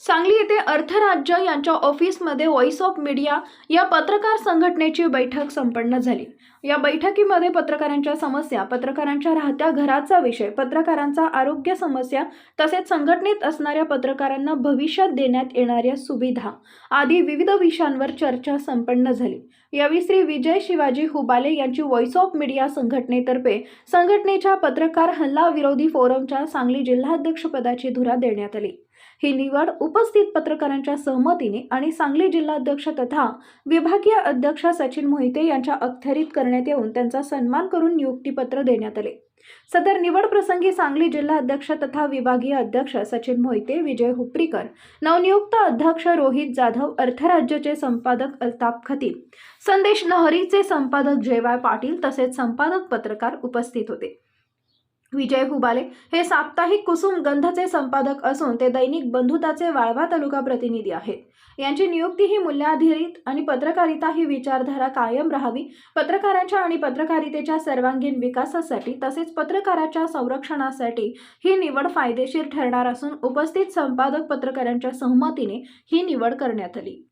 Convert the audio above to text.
सांगली येथे अर्थराज्य यांच्या ऑफिसमध्ये व्हॉइस ऑफ मीडिया या पत्रकार संघटनेची बैठक संपन्न झाली. या बैठकीमध्ये पत्रकारांच्या समस्या पत्रकारांच्या राहत्या घराचा विषय पत्रकारांचा आरोग्य समस्या तसेच संघटनेत असणाऱ्या पत्रकारांना भविष्यात देण्यात येणाऱ्या सुविधा आदी विविध विषयांवर चर्चा संपन्न झाली. यावेळी श्री विजय शिवाजी हुबाले यांची व्हॉइस ऑफ मीडिया संघटनेतर्फे संघटनेच्या पत्रकार हल्ला विरोधी फोरमच्या सांगली जिल्हाध्यक्षपदाची धुरा देण्यात आली. ही निवड उपस्थित पत्रकारांच्या सहमतीने आणि सांगली जिल्हाध्यक्ष तथा विभागीय अध्यक्ष सचिन मोहिते यांच्या अखत्यारीत करण्यात येऊन त्यांचा सन्मान करून नियुक्तीपत्र देण्यात आले. सदर निवड प्रसंगी सांगली जिल्हा अध्यक्ष तथा विभागीय अध्यक्ष सचिन मोहिते विजय हुपरीकर नवनियुक्त अध्यक्ष रोहित जाधव अर्थराज्याचे संपादक अल्ताफ खतीब संदेश नहरीचे संपादक जयवाय पाटील तसेच संपादक पत्रकार उपस्थित होते. विजय हुबाले हे साप्ताहिक कुसुम गंधचे संपादक असून ते दैनिक बंधुताचे वाळवा तालुका प्रतिनिधी आहेत. यांची नियुक्ती ही मूल्याधारित आणि पत्रकारिता ही विचारधारा कायम राहावी पत्रकारांच्या आणि पत्रकारितेच्या सर्वांगीण विकासासाठी तसेच पत्रकाराच्या संरक्षणासाठी ही निवड फायदेशीर ठरणार असून उपस्थित संपादक पत्रकारांच्या सहमतीने ही निवड करण्यात आली.